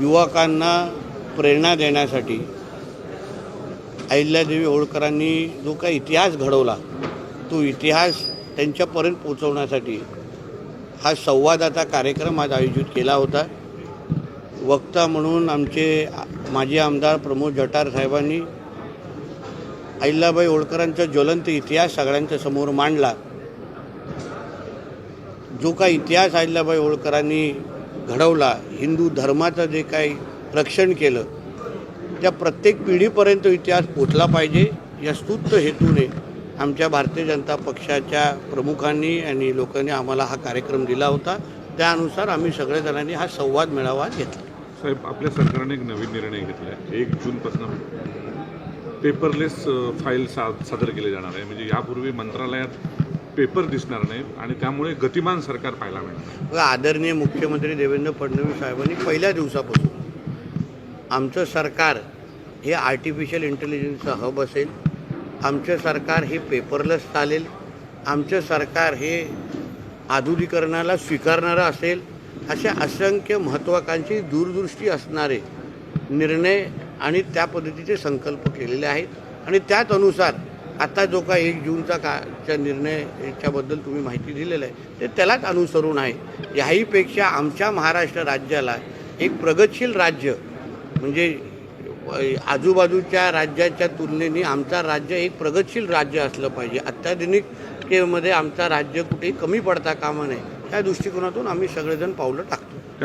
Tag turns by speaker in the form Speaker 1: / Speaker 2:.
Speaker 1: युवकांना प्रेरणा देण्यासाठी अहिल्यादेवी होळकरांनी जो काही इतिहास घडवला तो इतिहास त्यांच्यापर्यंत पोचवण्यासाठी हा संवादाचा कार्यक्रम आज आयोजित केला होता. वक्ता म्हणून आमचे माजी आमदार प्रमोद जटार साहेबांनी अहिल्याबाई होळकरांचा ज्वलंत इतिहास सगळ्यांच्या समोर मांडला. जो काही इतिहास अहिल्याबाई होळकरांनी घडवला हिंदू धर्माचं जे काही रक्षण केलं त्या प्रत्येक पिढीपर्यंत इतिहास पोचला पाहिजे या स्तुत्त हेतूने आमच्या भारतीय जनता पक्षाच्या प्रमुखांनी आणि लोकांनी आम्हाला हा कार्यक्रम दिला होता. त्यानुसार आम्ही सगळेजणांनी हा संवाद मेळावा घेतला.
Speaker 2: साहेब आपल्या सरकारने एक नवीन निर्णय घेतला आहे एक जूनपासून पेपरलेस फाईल सा सादर केले जाणार आहे. म्हणजे यापूर्वी मंत्रालयात पेपर दिसणार नाहीत आणि त्यामुळे गतिमान सरकार पाहायला मिळणार
Speaker 1: आदरणीय मुख्यमंत्री देवेंद्र फडणवीस साहेबांनी पहिल्या दिवसापासून आमचं सरकार हे आर्टिफिशियल इंटेलिजन्सचं हब असेल आमचं सरकार हे पेपरलेस चालेल आमचं सरकार हे आधुनिकरणाला स्वीकारणारं असेल अशा असंख्य महत्त्वाकांक्षी दूरदृष्टी असणारे निर्णय आणि त्या पद्धतीचे संकल्प केलेले आहेत. आणि त्याच अनुसार आता जो काय एक जूनचा काच्या निर्णयाच्याबद्दल तुम्ही माहिती दिलेलं आहे ते त्यालाच अनुसरून आहे. याहीपेक्षा आमच्या महाराष्ट्र राज्याला एक प्रगतशील राज्य म्हणजे आजूबाजूच्या राज्याच्या तुलनेने आमचा राज्य एक प्रगतशील राज्य असलं पाहिजे. अत्याधुनिकतेमध्ये आमचा राज्य कुठेही कमी पडता कामा नये. त्या दृष्टिकोनातून आम्ही सगळेजण पावलं टाकतो.